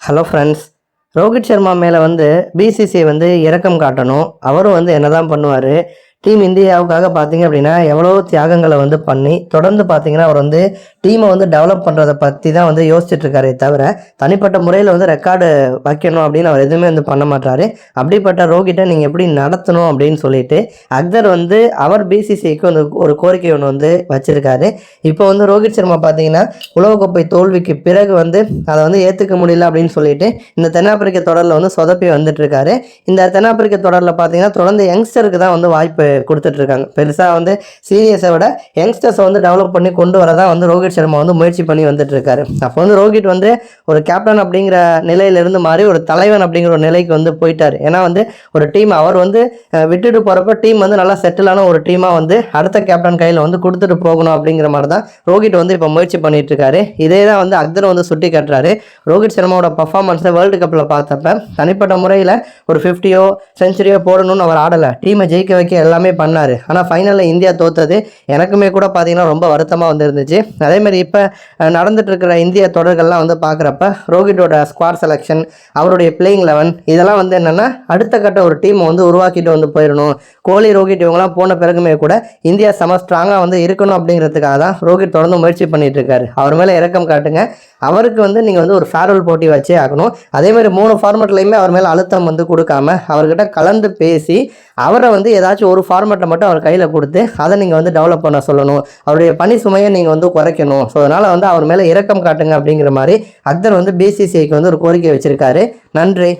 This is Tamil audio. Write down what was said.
Hello friends. ரோஹித் சர்மா மேலே வந்து பிசிசிஐ வந்து இறக்கம் காட்டணும். அவரும் வந்து என்ன தான் பண்ணுவார்? டீம் இந்தியாவுக்காக பார்த்தீங்க அப்படின்னா எவ்வளோ தியாகங்களை வந்து பண்ணி தொடர்ந்து பார்த்தீங்கன்னா அவர் வந்து டீமை வந்து டெவலப் பண்ணுறதை பற்றி தான் வந்து யோசிச்சுட்ருக்காரே தவிர தனிப்பட்ட முறையில் வந்து ரெக்கார்டு வைக்கணும் அப்படின்னு அவர் எதுவுமே வந்து பண்ண மாட்டாரு அப்படிப்பட்ட ரோகிட்டை நீங்கள் எப்படி நடத்தணும் அப்படின்னு சொல்லிட்டு அக்தர் வந்து அவர் பிசிசிஐக்கு வந்து ஒரு கோரிக்கை ஒன்று வந்து வச்சுருக்காரு. இப்போ வந்து ரோஹித் சர்மா பார்த்தீங்கன்னா உலகக்கோப்பை தோல்விக்கு பிறகு வந்து அதை வந்து ஏற்றுக்க முடியல அப்படின்னு சொல்லிட்டு இந்த தென்னாப்பிரிக்க தொடரில் வந்து சொதப்பி வந்துட்டுருக்காரு இந்த தென்னாப்பிரிக்க தொடரில் பார்த்தீங்கன்னா தொடர்ந்து யங்ஸ்டருக்கு தான் வந்து வாய்ப்பு கொடுத்துட்ருக்காங்க பெருசாக வந்து சீரியஸை விட யங்ஸ்டர்ஸை வந்து டெவலப் பண்ணி கொண்டு வரதான் வந்து ரோஹித் சர்மா வந்து முயற்சி பண்ணி வந்துட்டு இருக்காரு அப்போ வந்து ரோஹித் வந்து ஒரு கேப்டன் அப்படிங்கிற நிலையிலிருந்து மாறி ஒரு தலைவன் அப்படிங்கிற ஒரு நிலைக்கு வந்து போயிட்டார். ஏன்னா வந்து ஒரு டீம் அவர் வந்து விட்டுட்டு போகிறப்ப டீம் வந்து நல்லா செட்டிலான ஒரு டீமாக வந்து அடுத்த கேப்டன் கையில் வந்து கொடுத்துட்டு போகணும் அப்படிங்கிற மாதிரி தான் ரோஹித் வந்து இப்போ முயற்சி பண்ணிட்டு இருக்காரு இதே தான் வந்து அக்தர் வந்து சுட்டி காட்டுறாரு. ரோஹித் சர்மாவோட பர்ஃபார்மன்ஸை வேர்ல்டு கப்பில் பார்த்தப்ப தனிப்பட்ட முறையில் ஒரு ஃபிஃப்டியோ செஞ்சுரியோ போடணும்னு அவர் ஆடலை. டீமை ஜெயிக்க வைக்க எல்லாமே பண்ணார். ஆனால் ஃபைனலில் இந்தியா தோத்தது எனக்குமே கூட பார்த்தீங்கன்னா ரொம்ப வருத்தமாக வந்துருந்துச்சு அதே அதேமாதிரி இப்போ நடந்துட்டு இருக்கிற இந்திய தொடர்கள்லாம் வந்து பார்க்குறப்ப ரோஹிட்டோட ஸ்குவாட் செலெக்ஷன் அவருடைய பிளேயிங் லெவன் இதெல்லாம் வந்து என்னென்னா அடுத்த கட்ட ஒரு டீமை வந்து உருவாக்கிட்டு வந்து போயிடணும். கோலி ரோஹித் இவங்கலாம் போன பிறகுமே கூட இந்தியா செம ஸ்ட்ராங்காக வந்து இருக்கணும் அப்படிங்கிறதுக்காக தான் ரோஹித் தொடர்ந்து முயற்சி பண்ணிட்டு இருக்காரு அவர் மேலே இறக்கம் காட்டுங்க. அவருக்கு வந்து நீங்கள் வந்து ஒரு ஃபேர்வெல் போட்டி வச்சே ஆகணும். அதே மாதிரி மூணு ஃபார்மெட்லையுமே அவர் மேலே அழுத்தம் வந்து கொடுக்காம அவர்கிட்ட கலந்து பேசி அவரை வந்து ஏதாச்சும் ஒரு ஃபார்மெட்டை மட்டும் அவர் கையில் கொடுத்து அதை நீங்கள் வந்து டெவலப் பண்ண சொல்லணும். அவருடைய பணி சுமையை நீங்கள் வந்து குறைக்கணும். ஸோ அதனால் வந்து அவர் மேலே இரக்கம் காட்டுங்க அப்படிங்கிற மாதிரி அக்தர் வந்து பிசிசிஐக்கு வந்து ஒரு கோரிக்கை வச்சிருக்காரு. நன்றி.